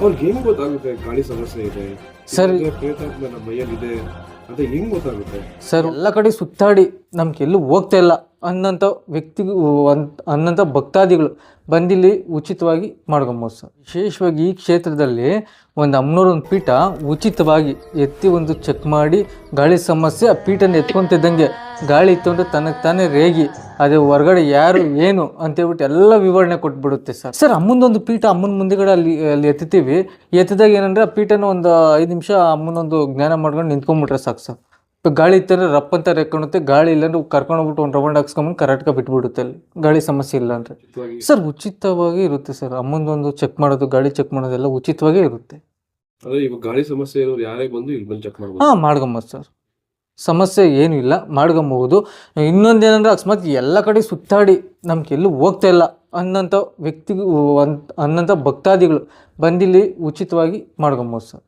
ಅವ್ರಿಗೆ ಹೆಂಗ್ ಗೊತ್ತಾಗುತ್ತೆ? ಗಾಳಿ ಸಮಸ್ಯೆ ಇದೆ. ಸರ್- ಪ್ರೇತಾತ್ಮ ನಮ್ಮ ಮೈಯಲ್ಲಿದೆ. ಅಂತ ಹೆಂಗ್ ಗೊತ್ತಾಗುತ್ತೆ? ಸರ್ ಎಲ್ಲ ಕಡೆ ಸುತ್ತಾಡಿ ನಮ್ಗೆ ಎಲ್ಲೂ ಹೋಗ್ತಾ ಇಲ್ಲ. ಅನ್ನಂಥ ವ್ಯಕ್ತಿಗೂ ಒಂದ್- ಅನ್ನಂಥ ಭಕ್ತಾದಿಗಳು ಬಂದಿಲ್ಲಿ ಉಚಿತವಾಗಿ ಮಾಡ್ಕೊಬೋದು ಸರ್. ವಿಶೇಷವಾಗಿ ಈ ಕ್ಷೇತ್ರದಲ್ಲಿ ಒಂದು ಅಮ್ಮನೋರೊಂದು ಒಂದು ಪೀಠ ಉಚಿತವಾಗಿ ಎತ್ತಿ ಒಂದು ಚೆಕ್ ಮಾಡಿ, ಗಾಳಿ ಸಮಸ್ಯೆ, ಆ ಪೀಠನ ಎತ್ಕೊತಿದ್ದಂಗೆ ಗಾಳಿ ಇತ್ತು ತನಗೆ ತಾನೇ ರೇಗಿ, ಅದೇ ಹೊರಗಡೆ ಯಾರು ಏನು ಅಂತೇಳ್ಬಿಟ್ಟು ಎಲ್ಲ ವಿವರಣೆ ಕೊಟ್ಬಿಡುತ್ತೆ ಸರ್. ಸರ್, ಅಮ್ಮನೊಂದು ಪೀಠ ಅಮ್ಮನ ಮುಂದೆಗಡೆ ಅಲ್ಲಿ ಅಲ್ಲಿ ಎತ್ತೀವಿ ಎತ್ತಿದಾಗ ಏನಂದ್ರೆ ಆ ಪೀಠನ ಒಂದು ಐದು ನಿಮಿಷ ಅಮ್ಮನೊಂದು ಜ್ಞಾನ ಮಾಡ್ಕೊಂಡು ನಿಂತ್ಕೊಂಡ್ಬಿಟ್ರೆ ಸಾಕು ಸರ್. ಗಾಳಿ ಇತ್ತಂದ್ರೆ ರಪ್ಪ ಅಂತ ರೆಕ್ಕೊಂಡುತ್ತೆ ಗಾಳಿ ಇಲ್ಲಾಂದ್ರೆ ಕರ್ಕೊಂಡು ಹೋಗ್ಬಿಟ್ಟು ಒಂದು ರೌಂಡ್ ಹಾಕ್ಸ್ಕೊಂಬಂದು ಕರೆಕ್ಟಾಗಿ ಬಿಟ್ಬಿಡುತ್ತೆ ಅಲ್ಲಿ. ಗಾಳಿ ಸಮಸ್ಯೆ ಇಲ್ಲ ಅಂದ್ರೆ. ಸರ್ ಉಚಿತವಾಗಿ ಇರುತ್ತೆ ಸರ್. ಅಮ್ಮಂದೊಂದು ಚೆಕ್ ಮಾಡೋದು ಗಾಳಿ ಚೆಕ್ ಮಾಡೋದೆಲ್ಲ ಉಚಿತವಾಗೇ ಇರುತ್ತೆ. ಅಂದ್ರೆ ಇವಾಗ ಗಾಳಿ ಸಮಸ್ಯೆ ಇರೋರು ಯಾರೇ ಬಂದು ಇಲ್ಲಿ ಬಂದು ಚೆಕ್ ಮಾಡ್ಬೋದು? ಹಾಂ ಮಾಡ್ಕೊಂಬೋದು ಸರ್. ಸಮಸ್ಯೆ ಏನೂ ಇಲ್ಲ ಇನ್ನೊಂದು ಇನ್ನೊಂದೇನಂದ್ರೆ ಅಕಸ್ಮಾತ್ ಎಲ್ಲ ಕಡೆ ಸುತ್ತಾಡಿ ನಮ್ಗೆ ಎಲ್ಲೂ ಹೋಗ್ತಾ ಇಲ್ಲ. ಅನ್ನಂಥ ವ್ಯಕ್ತಿಗೂ ಅನ್ನಂಥ ಭಕ್ತಾದಿಗಳು ಬಂದಿಲ್ಲಿ ಉಚಿತವಾಗಿ ಮಾಡ್ಕೊಂಬೋದು ಸರ್.